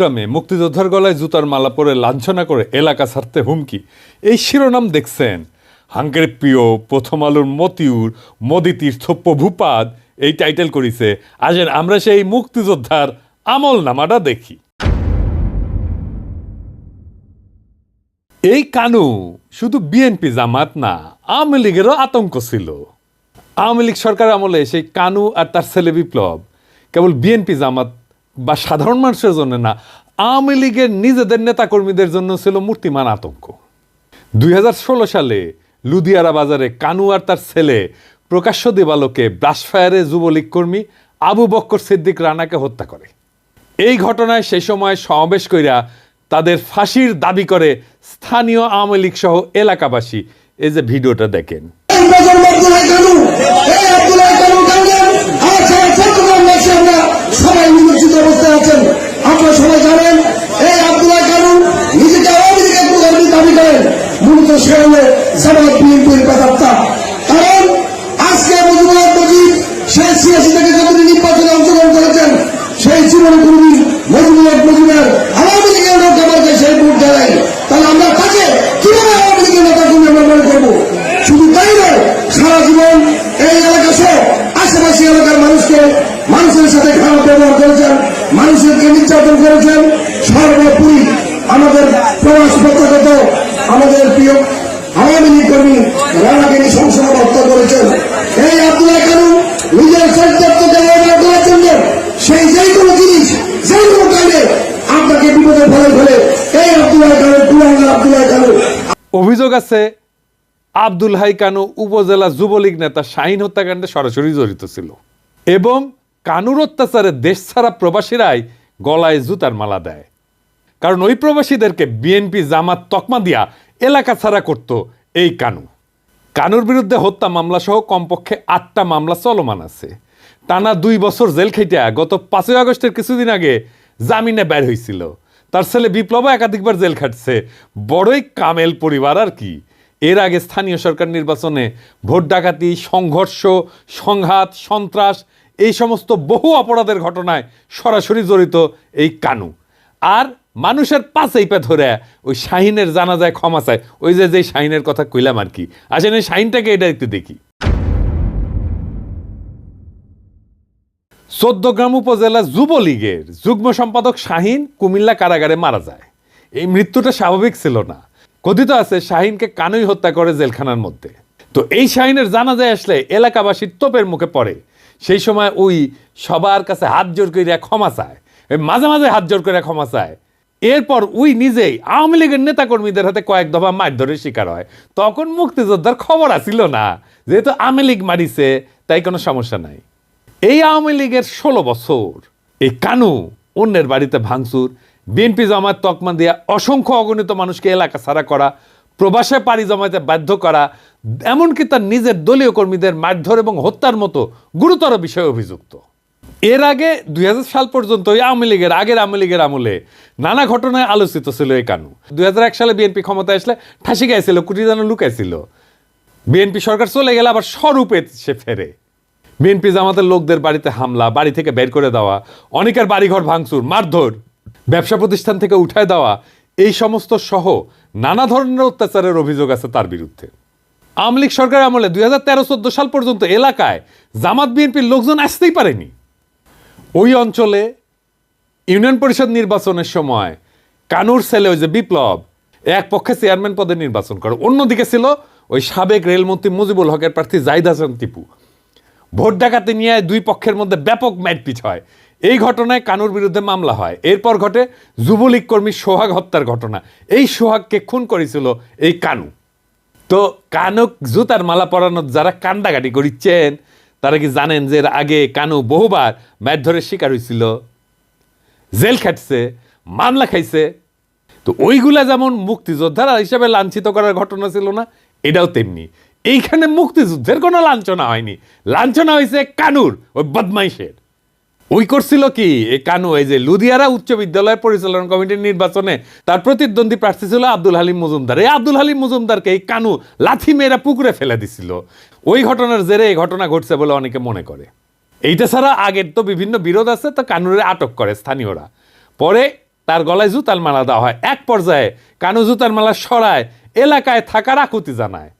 চট্টগ্রামে মুক্তিযোদ্ধার গলায় জুতার মালা পরে লাঞ্ছনা করে এলাকা ছাড়তে হুমকি। এই শিরোনাম দেখছেন। হাঙ্কের প্রিয় প্রথম আলোর মতিউর, মোদি তীর্থ প্রভুপাদ এই টাইটেল করিছে, আসেন আমরা সেই মুক্তিযোদ্ধার আমল নামাটা দেখি। এই কানু শুধু বিএনপি জামাত না, আওয়ামী লীগেরও আতঙ্ক ছিল। আওয়ামী লীগ সরকার আমলে সেই কানু আর তার ছেলে বিপ্লব কেবল বিএনপি জামাত বা সাধারণ মানুষের জন্য না, আওয়ামী লীগের নিজেদের নেতাকর্মীদের জন্য ছিল মূর্তিমান আতঙ্ক। দুই হাজার ষোলো সালে লুধিয়ারা বাজারে কানু আর তার ছেলে প্রকাশ্য দেবালোকে ব্রাশফায়ারে যুবলীগ কর্মী আবু বক্কর সিদ্দিক রানাকে হত্যা করে। এই ঘটনায় সেই সময় সমাবেশ কইরা তাদের ফাঁসির দাবি করে স্থানীয় আওয়ামী লীগ সহ এলাকাবাসী। এই যে ভিডিওটা দেখেন। সবাই নিমজ্জিত অবস্থায় আছেন। আপনারা সবাই জানেন, এই আব্দুল্লাহ কানু নিজেকে আওয়ামী লীগের প্রধানমন্ত্রী দাবি করেন। মূলত সে হলো জামাত বিএনপির কথাবার্তা অভিযোগ আছে, আব্দুল হাই কানু উপজেলা যুবলীগ নেতা শাহিন হত্যাকাণ্ডে সরাসরি জড়িত ছিল। এবং কানুর অত্যাচারে দেশ ছাড়া প্রবাসীরাই গলায় জুতার মালা দেয়। কারণ ওই প্রবাসীদেরকে বিএনপি জামাত তকমা দিয়া এলাকা ছাড়া করত এই কানু। কানুর বিরুদ্ধে হত্যা মামলা সহ কমপক্ষে আটটা মামলা চলমান আছে। টানা দুই বছর জেল খেটিয়া গত পাঁচই আগস্টের কিছুদিন আগে জামিনে বের হয়েছিল তার ছেলে বিপ্লব একাধিকবার জেল খাটছে। বড়ই কামেল পরিবার, আর কি? এর আগে স্থানীয় সরকার নির্বাচনে ভোট ডাকাতি, সংঘর্ষ, সংঘাত, সন্ত্রাস, এই সমস্ত বহু অপরাধের ঘটনায় সরাসরি জড়িত এই কানু। আর মানুষের পাশেই পে ধরে ওই শাহিনের জানা যায় ক্ষমা চায়। ওই যে যে শাহিনের কথা কইলাম আর কি। এই শাহিনটাকে এটা একটু দেখি। চোদ্দগ্রাম উপজেলা যুবলীগের যুগ্ম সম্পাদক শাহিন কুমিল্লা কারাগারে মারা যায়। এই মৃত্যুটা স্বাভাবিক ছিল না। কথিত আছে, শাহিনকে কানুই হত্যা করে জেলখানার মধ্যে। তো এই শাহিনের জানাজায় আসলে এলাকাবাসীর তোপের মুখে পড়ে। সেই সময় ওই সবার কাছে হাত জোর করে ক্ষমা চায়। মাঝে মাঝে হাত জোর করে ক্ষমা চায়। এরপর উই নিজেই আওয়ামী লীগের নেতাকর্মীদের হাতে কয়েক দফা মারধরের শিকার হয়। তখন মুক্তিযোদ্ধার খবর আসিল না। যেহেতু আওয়ামী লীগ মারিছে, তাই কোনো সমস্যা নাই। এই আওয়ামী লীগের ষোলো বছর, এই কানু অন্যের বাড়িতে ভাঙচুর, বিএনপি জামাত তকমা দিয়া অসংখ্য অগণিত মানুষকে এলাকা ছাড়া করা, প্রবাসে পাড়ি জমাতে বাধ্য করা, এমনকি তার নিজের দলীয় কর্মীদের মারধর এবং হত্যার মতো গুরুতর বিষয়ে অভিযুক্ত। এর আগে দুই হাজার সাল পর্যন্ত আওয়ামী লীগের আগের আওয়ামী লীগের আমলে নানা ঘটনায় আলোচিত ছিল এই কানু। দুই হাজার এক সালে বিএনপি ক্ষমতায় আসলে ফাঁসি গাইছিল কুটি যেন লুকাইছিল। বিএনপি সরকার চলে গেলে আবার স্বরূপে সে ফেরে। বিএনপি জামাতের লোকদের বাড়িতে হামলা, বাড়ি থেকে বের করে দেওয়া, অনেকের বাড়িঘর ভাঙচুর, মারধর, ব্যবসা প্রতিষ্ঠান থেকে উঠায় দেওয়া, এই সমস্ত সহ নানা ধরনের অত্যাচারের অভিযোগ আছে তার বিরুদ্ধে। আওয়ামী লীগ সরকার আমলে দুই হাজার তেরো চোদ্দ সাল পর্যন্ত এলাকায় জামাত বিএনপির লোকজন আসতেই পারেনি। ওই অঞ্চলে ইউনিয়ন পরিষদ নির্বাচনের সময় কানুর ছেলে ওই যে বিপ্লব, এক পক্ষে চেয়ারম্যান পদে নির্বাচন করে। অন্যদিকে ছিল ওই সাবেক রেলমন্ত্রী মুজিবুল হকের প্রার্থী জাহিদ হাসান টিপু। ভোট ডাকাতি নিয়ে দুই পক্ষের মধ্যে ব্যাপক ম্যাটপিচ হয়। এই ঘটনায় কানুর বিরুদ্ধে মামলা হয়। এরপর ঘটে যুবলীগ কর্মী সোহাগ হত্যার ঘটনা। এই সোহাগকে খুন করেছিল এই কানু। তো কানুক জুতার মালা পরানোর যারা কান্দাকাটি করিচ্ছেন, তারা কি জানেন যে এর আগে কানু বহুবার মারধরের শিকার হয়েছিল জেল খাটছে, মামলা খাইছে। তো ওইগুলা যেমন মুক্তিযোদ্ধারা হিসাবে লাঞ্ছিত করার ঘটনা ছিল না, এটাও তেমনি। এইখানে মুক্তিযুদ্ধের কোনো লাঞ্ছনা হয়নি। লাঞ্ছনা হয়েছে কানুর, ওই বদমাইশের। ওই করছিল কি? এই কানু, এই যে লুধিয়ারা উচ্চ বিদ্যালয় পরিচালনা কমিটির নির্বাচনে তার প্রতিদ্বন্দ্বী প্রার্থী ছিল আব্দুল হালিম মজুমদার। এই আব্দুল হালিম মজুমদারকে এই কানু লাথি মেয়েরা পুকুরে ফেলে দিছিল। ওই ঘটনার জেরে এই ঘটনা ঘটছে বলে অনেকে মনে করে। এইটা ছাড়া আগের তো বিভিন্ন বিরোধ আছে, তো কানুরে আটক করে স্থানীয়রা। পরে তার গলায় জুতার মালা দেওয়া হয়। এক পর্যায়ে কানু জুতার মালা সরায়, এলাকায় থাকার আকুতি জানায়।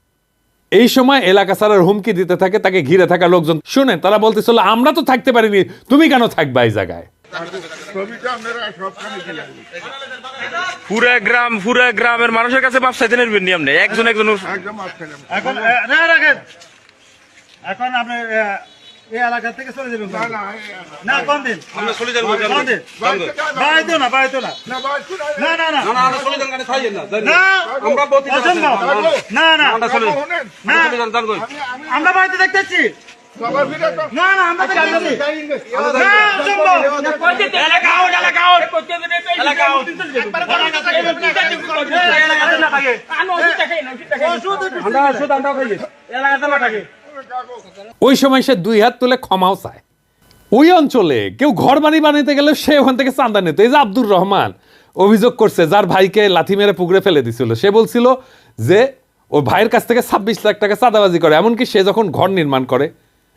এই সময় এলাকা ছাড়ার হুমকি দিতে থাকে তাকে ঘিরে থাকা লোকজন। শুনে তারা বলতে বলতেছিল আমরা তো থাকতে পারিনি তুমি কেন থাকবা এই জায়গায়? পুরা গ্রাম পুরা গ্রামের মানুষের কাছে মাপ চাইতে নেবেন নি আপনি একজন এখন রাখেন। এখন আপনি এই এলাকা থেকে চলে যাবেন না না না কোন দিন আমরা চলে যাব কোন দিন বাড়িতে যান না। বাড়াইতো না না। না না। না। না না। না আমরা চলে যান গাড়ি খাইয়েন না। না। আমরা প্রতি না না। আমরা চলে বাবা, না। চলে যান যান। কই আমি আমি আমরা বাড়িতে দেখতেছি সবার ভিড়ে তো না না আমরা দেখতেছি না অসম্ভব এলাকা আউট এলাকা আউট এলাকা আউট আমরা শুধু আমরা খাইয়ে এলাকাতে না থাকে ওই সময় সে দুই হাত তুলে ক্ষমাও চায়। ওই অঞ্চলে কেউ ঘর বাড়ি বানাইতে গেলে সে ওখান থেকে চান্দা নিত। এই যে আব্দুর রহমান অভিযোগ করছে, যার ভাইকে লাথি মেরে পুকুরে ফেলে দিছিল। সে বলছিল যে, ও ভাইয়ের কাছ থেকে ছাব্বিশ লাখ টাকা চাঁদাবাজি করে। এমনকি সে যখন ঘর নির্মাণ করে,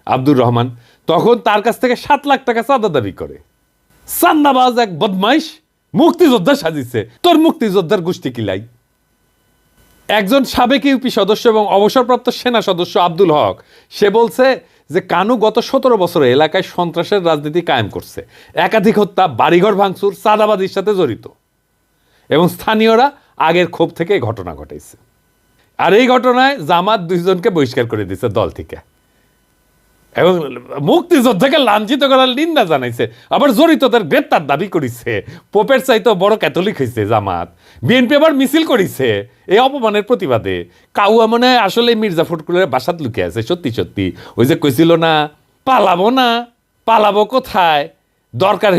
আব্দুর রহমান, তখন তার কাছ থেকে সাত লাখ টাকা চাঁদা দাবি করে। চান্দাবাজ এক বদমাইশ মুক্তিযোদ্ধা সাজিছে। তোর মুক্তিযোদ্ধার গোষ্ঠী কিলাই একজন সাবেক ইউপি সদস্য এবং অবসরপ্রাপ্ত সেনা সদস্য আব্দুল হক, সে বলছে যে কানু গত সতেরো বছরে এলাকায় সন্ত্রাসের রাজনীতি কায়েম করছে। একাধিক হত্যা, বাড়িঘর ভাঙচুর চাঁদাবাদির সাথে জড়িত। এবং স্থানীয়রা আগের ক্ষোভ থেকে ঘটনা ঘটাইছে। আর এই ঘটনায় জামাত দুইজনকে বহিষ্কার করে দিয়েছে দল থেকে। এবং মুক্তিযোদ্ধাকে লাঞ্ছিত করার নিন্দা জানাইছে। আবার জড়িতদের গ্রেপ্তার দাবি করিছে। পোপের চাইতে বড় ক্যাথলিক হয়েছে জামাত। বিএনপি আবার মিছিল করিছে এই অপমানের প্রতিবাদে। কাউয়া মনে হয় আসলে মির্জা ফটকুলের বাসাত লুকে আছে, সত্যি সত্যি। ওই যে কইছিল না, পালাবো না, পালাবো কোথায়? দরকার